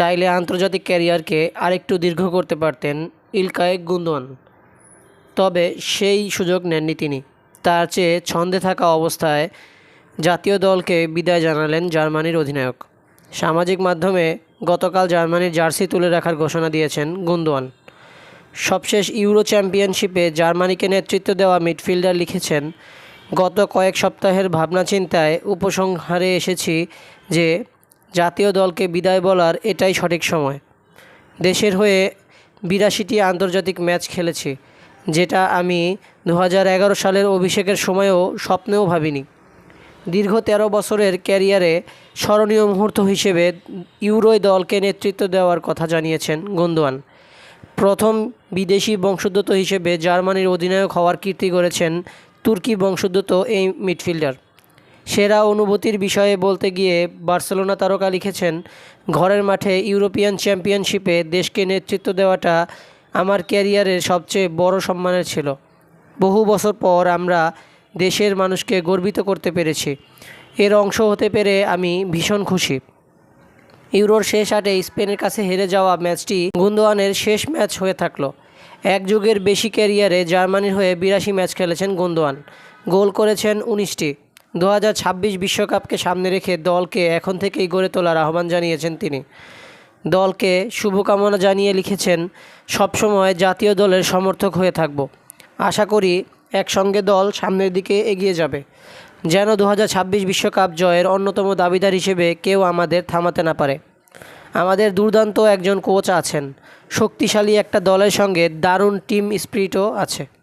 চাইলে আন্তর্জাতিক ক্যারিয়ারকে আরেকটু দীর্ঘ করতে পারতেন ইলকায় গুন্দোয়ান। তবে সেই সুযোগ নেননি তিনি। তার চেয়ে ছন্দে থাকা অবস্থায় জাতীয় দলকে বিদায় জানালেন জার্মানির অধিনায়ক। সামাজিক মাধ্যমে গতকাল জার্মানির জার্সি তুলে রাখার ঘোষণা দিয়েছেন গুন্দোয়ান। সবশেষ ইউরো চ্যাম্পিয়নশিপে জার্মানিকে নেতৃত্ব দেওয়া মিডফিল্ডার লিখেছেন, গত কয়েক সপ্তাহের ভাবনা চিন্তায় উপসংহারে এসেছি যে জাতীয় দলকে বিদায় বলার এটাই সঠিক সময়। দেশের হয়ে বিরাশিটি আন্তর্জাতিক ম্যাচ খেলেছি, যেটা আমি দু সালের অভিষেকের সময়েও স্বপ্নেও ভাবিনি। দীর্ঘ তেরো বছরের ক্যারিয়ারে স্মরণীয় মুহূর্ত হিসেবে ইউরোয় দলকে নেতৃত্ব দেওয়ার কথা জানিয়েছেন গন্দোয়ান প্রথম বিদেশি বংশোদ্ভূত হিসেবে জার্মানির অধিনায়ক হওয়ার কীর্তি করেছেন তুর্কি বংশোদ্ভূত এই মিডফিল্ডার। সেরা অনুভূতির বিষয়ে বলতে গিয়ে বার্সেলোনা তারকা লিখেছেন, ঘরের মাঠে ইউরোপিয়ান চ্যাম্পিয়নশিপে দেশকে নেতৃত্ব দেওয়াটা আমার ক্যারিয়ারের সবচেয়ে বড় সম্মানের ছিল। বহু বছর পর আমরা দেশের মানুষকে গর্বিত করতে পেরেছি। এর অংশ হতে পেরে আমি ভীষণ খুশি। ইউরোর শেষ আটে স্পেনের কাছে হেরে যাওয়া ম্যাচটি গুন্দোয়ানের শেষ ম্যাচ হয়ে থাকল। এক যুগের বেশি ক্যারিয়ারে জার্মানির হয়ে বিরাশি ম্যাচ খেলেছেন গুন্দোয়ান। গোল করেছেন উনিশটি। দু বিশ্বকাপকে সামনে রেখে দলকে এখন থেকেই গড়ে তোলার আহ্বান জানিয়েছেন তিনি। দলকে শুভকামনা জানিয়ে লিখেছেন, সবসময় জাতীয় দলের সমর্থক হয়ে থাকব। আশা করি একসঙ্গে দল সামনের দিকে এগিয়ে যাবে। যেন দু বিশ্বকাপ জয়ের অন্যতম দাবিদার হিসেবে কেউ আমাদের থামাতে না পারে। আমাদের দুর্দান্ত একজন কোচ আছেন। শক্তিশালী একটা দলের সঙ্গে দারুণ টিম স্পিরিটও আছে।